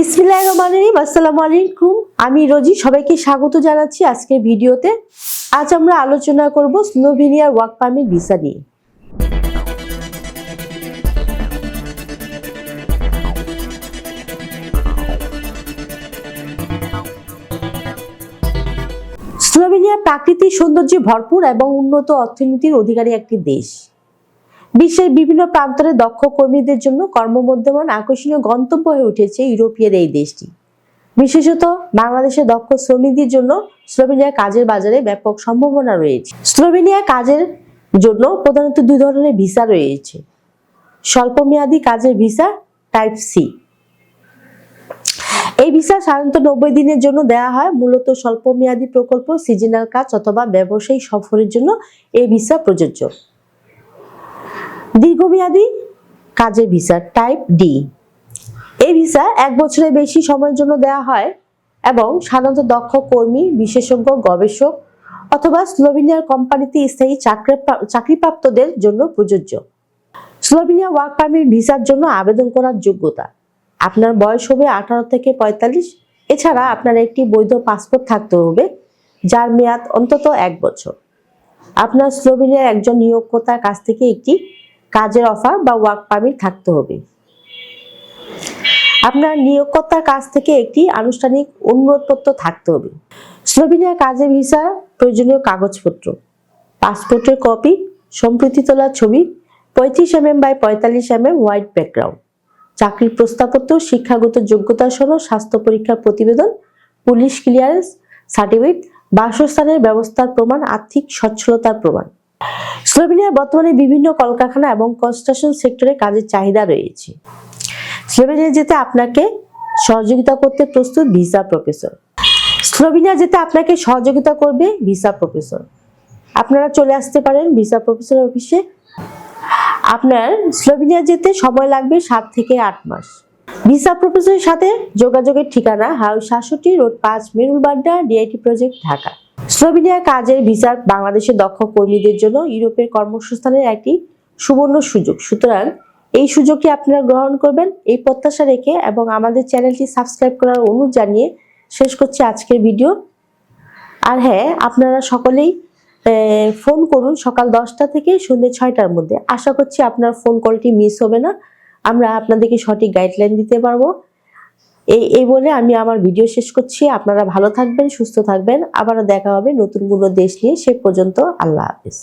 বিসমিল্লাহির রহমানির রহিম, আসসালামু আলাইকুম। আমি রোজি, সবাইকে স্বাগত জানাচ্ছি আজকের ভিডিওতে। আজ আমরা আলোচনা করব স্লোভেনিয়ার ওয়ার্ক পারমিট ভিসা নিয়ে। স্লোভেনিয়া প্রাকৃতিক সৌন্দর্যে ভরপুর এবং উন্নত অর্থনীতির অধিকারী একটি দেশ। বিশ্বের বিভিন্ন প্রান্তরে দক্ষ কর্মীদের জন্য কর্মমধ্যমান আকর্ষণীয় গন্তব্য হয়ে উঠেছে ইউরোপীয় এই দেশটি। বিশেষত বাংলাদেশের দক্ষ শ্রমিকদের জন্য স্লোভেনিয়া কাজের বাজারে ব্যাপক সম্ভাবনা রয়েছে। স্লোভেনিয়া কাজের জন্য প্রধানত দুই ধরনের ভিসা রয়েছে। স্বল্পমেয়াদী কাজের ভিসা টাইপ সি। এই ভিসা সাধারণত নব্বই দিনের জন্য দেওয়া হয়। মূলত স্বল্পমেয়াদী প্রকল্প, সিজনাল কাজ অথবা ব্যবসায়ী সফরের জন্য এই ভিসা প্রযোজ্য। দীর্ঘমেয়াদী কাজের ভিসা টাইপ ডি এই ভিসা এক বছরের বেশি সময়ের জন্য দেওয়া হয় এবং সাধারণত দক্ষ কর্মী, বিশেষজ্ঞ, গবেষক অথবা স্লোভেনিয়ার কোম্পানিতে স্থায়ী চাকরি চাকরিপ্রাপ্তদের জন্য প্রযোজ্য। স্লোভেনিয়া ওয়ার্ক পারমিট ভিসার জন্য আবেদন করার যোগ্যতা। আপনার বয়স হবে আঠারো থেকে পঁয়তাল্লিশ। এছাড়া আপনার একটি বৈধ পাসপোর্ট থাকতে হবে, যার মেয়াদ অন্তত এক বছর। আপনার স্লোভেনিয়ার একজন নিয়োগকর্তার কাছ থেকে একটি কাজের অফার বা ওয়ার্ক পারমিট থাকতে হবে। আপনার নিয়োগকর্তার কাছ থেকে একটি আনুষ্ঠানিক অনুরোধপত্র থাকতে হবে। স্লোভেনিয়া কাজের ভিসা, প্রয়োজনীয় কাগজপত্র, পাসপোর্টের কপি সম্প্রতি তোলা ছবি, পঁয়ত্রিশ এম এম বাই পঁয়তাল্লিশ এম এম হোয়াইট ব্যাকগ্রাউন্ড চাকরির প্রস্তাবপত্র, শিক্ষাগত যোগ্যতা সহ স্বাস্থ্য পরীক্ষার প্রতিবেদন পুলিশ ক্লিয়ারেন্স সার্টিফিকেট বাসস্থানের ব্যবস্থার প্রমাণ, আর্থিক সচ্ছলতার প্রমাণ। স্লোভেনিয়ার বর্তমানে বিভিন্ন কলকারখানা এবং কনস্ট্রাকশন সেক্টরে কাজের চাহিদা রয়েছে। স্লোভেনিয়া যেতে আপনাকে সহযোগিতা করতে প্রস্তুত ভিসা প্রফেসর স্লোভেনিয়া যেতে আপনাকে সহযোগিতা করবে ভিসা প্রফেসর আপনারা চলে আসতে পারেন ভিসা প্রফেসর অফিসে আপনার স্লোভেনিয়া যেতে সময় লাগবে সাত থেকে আট মাস। ভিসা প্রফেসরের সাথে যোগাযোগের ঠিকানা হাউস সাতষট্টি, রোড পাঁচ, Merul Badda DIT project Dhaka. Slovenia কাজের ভিসার বাংলাদেশের দক্ষ কর্মীদের জন্য ইউরোপের কর্মসংস্থানের একটি সুবর্ণ সুযোগ। সুতরাং এই সুযোগটি আপনারা গ্রহণ করবেন, এই প্রত্যাশা রেখে এবং আমাদের চ্যানেলটি সাবস্ক্রাইব করার অনুরোধ জানিয়ে শেষ করছি আজকের ভিডিও। আর হ্যাঁ আপনারা সকলেই ফোন করুন সকাল দশটা থেকে সন্ধ্যে ছয়টার মধ্যে। আশা করছি আপনার ফোন কলটি মিস হবে না। আমরা আপনাদেরকে সঠিক গাইডলাইন দিতে পারব। এই এই বলে আমি আমার ভিডিও শেষ করছি। আপনারা ভালো থাকবেন, সুস্থ থাকবেন। আবারও দেখা হবে নতুন কোনো দেশ নিয়ে। সে পর্যন্ত আল্লাহ হাফিজ।